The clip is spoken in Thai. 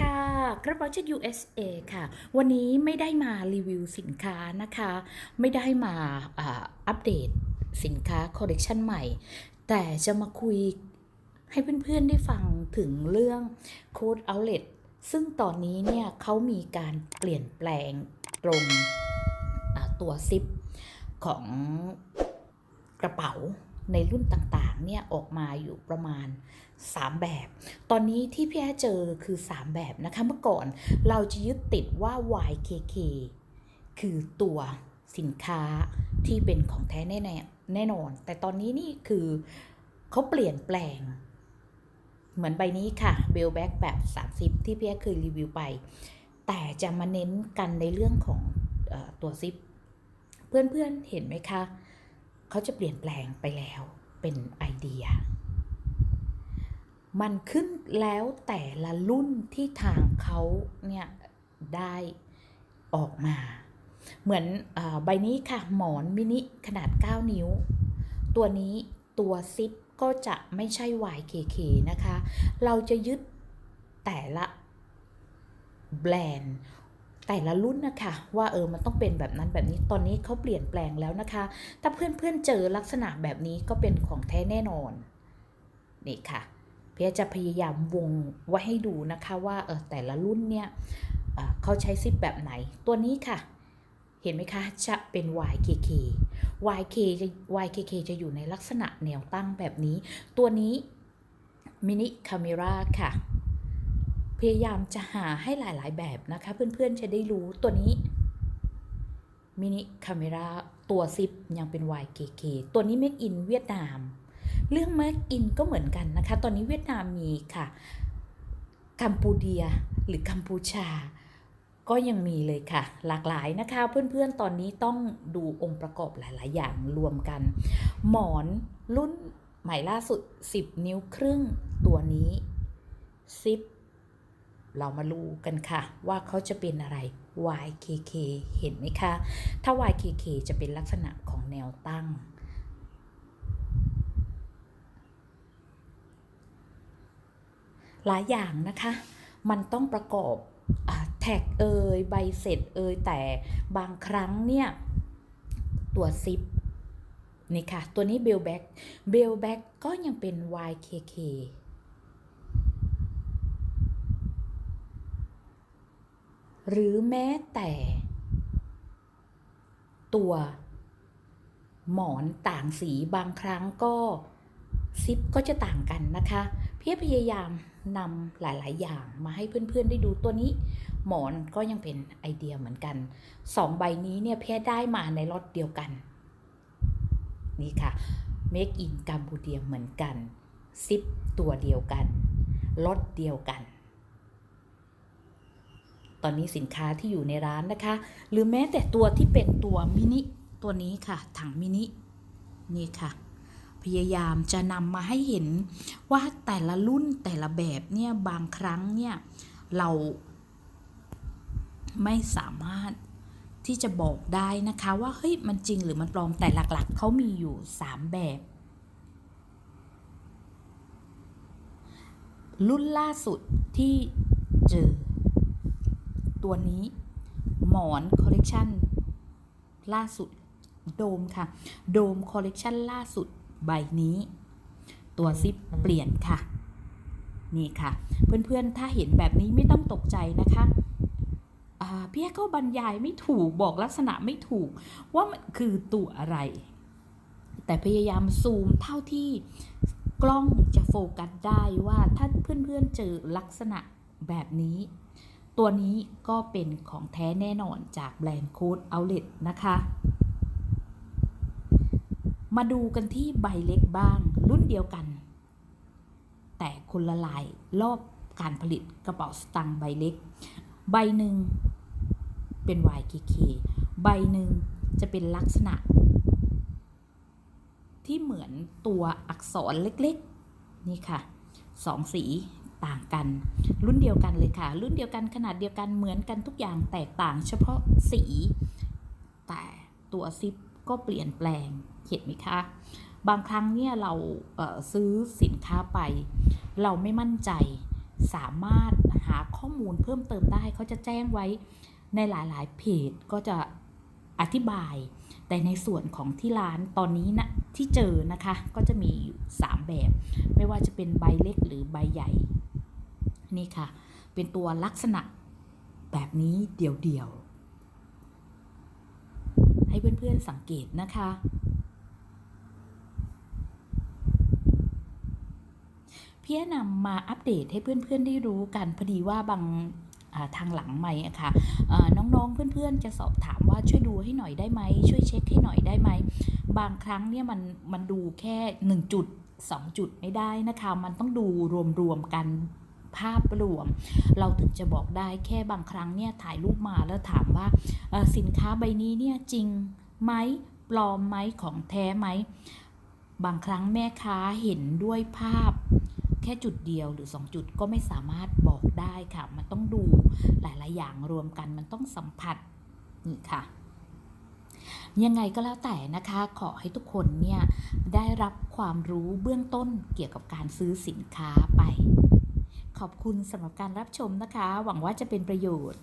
ค่ะกระเป๋าจาก USA ค่ะ วันนี้ไม่ได้มารีวิวสินค้านะคะ ไม่ได้มาอัปเดตสินค้าคอลเลกชันใหม่ แต่จะมาคุยให้เพื่อนๆได้ฟังถึงเรื่อง Code Outlet ซึ่งตอนนี้เนี่ยเขามีการเปลี่ยนแปลงตรงตัวซิปของกระเป๋า ในรุ่นต่างๆเนี่ยออกมาอยู่ประมาณ 3 แบบ ตอนนี้ที่พี่แอเจอคือ 3 แบบนะคะเมื่อก่อนเราจะยึดติดว่า YKK คือตัวสินค้าที่เป็นของแท้แน่แน่แน่นอน แต่ตอนนี้นี่คือเขาเปลี่ยนแปลง เหมือนใบนี้ค่ะเบลแบ็กแบบ 30 ที่พี่แอเคยรีวิวไป แต่จะมาเน้นกันในเรื่องของออตัวซิป เพื่อนๆเห็นไหมคะ เขาจะเปลี่ยนแปลงไปแล้วเป็นไอเดีย มันขึ้นแล้วแต่ละรุ่นที่ทางเขาเนี่ยได้ออกมา เหมือนอใบนี้ค่ะ หมอนมินิขนาด 9 นิ้ว ตัวนี้ตัวซิปก็จะไม่ใช่ YKK นะคะ เราจะยึดแต่ละแบรนด์ แต่ละรุ่นนะคะ ว่าเออมันต้องเป็นแบบนั้นแบบนี้ตอนนี้เขาเปลี่ยนแปลงแล้วนะคะ ถ้าเพื่อนๆเจอลักษณะแบบนี้ก็เป็นของแท้แน่นอนนี่ค่ะเพียจะพยายามวงไว้ให้ดูนะคะว่าเออแต่ละรุ่นเนี่ยเออเขาใช้ซิปแบบไหนตัวนี้ค่ะ เห็นไหมคะจะเป็น YKK YK จะ YKK จะอยู่ในลักษณะแนวตั้งแบบนี้ ตัวนี้มินิคาเมราค่ะ พยายามจะหาให้หลาย ๆ แบบนะคะ เพื่อนๆจะได้รู้ตัวนี้มินิคาเมราตัวซิปยังเป็น YKK ตัวนี้ Make in เวียดนาม เรื่อง Make in ก็เหมือนกันนะคะ ตอนนี้เวียดนามมีค่ะ กัมพูเดียหรือกัมพูชา ก็ยังมีเลยค่ะ หลากหลายนะคะ เพื่อนๆ ตอนนี้ต้องดูองค์ประกอบหลาย ๆ อย่างรวมกัน หมอนรุ่นใหม่ล่าสุด 10 นิ้วครึ่งตัวนี้ซิป เรามาดูกันค่ะ ว่าเขาจะเป็นอะไร YKK เห็นไหมคะ ถ้า YKK จะเป็นลักษณะของแนวตั้ง หลายอย่างนะคะ มันต้องประกอบอแท็กเอยใบเสร็จเอยแต่บางครั้งเนี่ย ตัวซิปนี่ค่ะ ตัวนี้เบลแบ็กเบลแบ็กก็ยังเป็น YKK หรือแม้แต่ ตัวหมอนต่างสีบางครั้งก็ซิปก็จะต่างกันนะคะเพียพยายามนำหลาย ๆ อย่างมาให้เพื่อน ๆ ได้ดูตัวนี้ หมอนก็ยังเป็นไอเดียเหมือนกันสองใบนี้เนี่ยเพียได้มาในล็อตเดียวกัน นี่ค่ะ Make in กัมพูเดียเหมือนกันซิปตัวเดียวกันล็อตเดียวกัน ตอนนี้สินค้าที่อยู่ในร้านนะคะ หรือแม้แต่ตัวที่เป็นตัวมินิตัวนี้ค่ะ ถังมินินี่ค่ะ พยายามจะนำมาให้เห็นว่าแต่ละรุ่นแต่ละแบบเนี่ยบางครั้งเนี่ยเราไม่สามารถที่จะบอกได้นะคะว่าเฮ้ยมันจริงหรือมันปลอมแต่หลักๆเขามีอยู่ 3 แบบ รุ่นล่าสุดที่เจอ ตัวนี้ หมอนคอลเลกชันล่าสุดโดมค่ะ โดมคอลเลกชันล่าสุดใบนี้ ตัวซิปเปลี่ยนค่ะ นี่ค่ะ เพื่อนๆ ถ้าเห็นแบบนี้ไม่ต้องตกใจนะคะอ่าพี่แอ๊ก็บรรยายไม่ถูกบอกลักษณะไม่ถูก ว่ามันคือตัวอะไร แต่พยายามซูมเท่าที่กล้องจะโฟกัสได้ว่าถ้าเพื่อนๆเจอลักษณะแบบนี้ ตัวนี้ก็เป็นของแท้แน่นอนจากแบรนด์โค้ดเอาเล t นะคะ มาดูกันที่ใบเล็กบ้างรุ่นเดียวกัน แต่คนละลายรอบการผลิตกระเป๋าสตางค์ใบเล็ก ใบหนึ่งเป็น YKK ใบหนึ่งจะเป็นลักษณะ ที่เหมือนตัวอักษรเล็กๆ นี่ค่ะสองสี ต่างกัน รุ่นเดียวกันเลยค่ะ รุ่นเดียวกันขนาดเดียวกันเหมือนกันทุกอย่างแตกต่างเฉพาะสี แต่ตัวซิปก็เปลี่ยนแปลงเห็นไหมคะ บางครั้งเนี่ยเราเซื้อสินค้าไป เราไม่มั่นใจสามารถหหาข้อมูลเพิ่มเติมได้เขาจะแจ้งไว้ในหลายๆเพจก็จะอธิบาย แต่ในส่วนของที่ร้านตอนนี้นะที่เจอนะคะก็จะมีอยู่3แบบ ไม่ว่าจะเป็นใบเล็กหรือใบใหญ่ นี่ค่ะ เป็นตัวลักษณะแบบนี้เดี่ยวๆ ให้เพื่อนๆสังเกตนะคะ พี่นำมาอัปเดตให้เพื่อนๆได้รู้กันพอดีว่าบางทางหลังไม่อะค่ะเอ่อน้องๆเพื่อนๆจะสอบถามว่าช่วยดูให้หน่อยได้ไหมช่วยเช็คให้หน่อยได้ไหมบางครั้งเนี่ยมันมันดูแค่ 1 จุด 2 จุดไม่ได้นะคะ มันต้องดูรวมๆกัน ภาพรวม เราถึงจะบอกได้แค่บางครั้งเนี่ยถ่ายรูปมาแล้วถามว่าสินค้าใบนี้เนี่ยจริงไหมปลอมไหมของแท้ไหม บางครั้งแม่ค้าเห็นด้วยภาพแค่จุดเดียวหรือ 2 จุดก็ไม่สามารถบอกได้ค่ะ มันต้องดูหลาย ๆ อย่างรวมกันมันต้องสัมผัสนี่ค่ะ ยังไงก็แล้วแต่นะคะ ขอให้ทุกคนเนี่ยได้รับความรู้เบื้องต้นเกี่ยวกับการซื้อสินค้าไป ขอบคุณสำหรับการรับชมนะคะ หวังว่าจะเป็นประโยชน์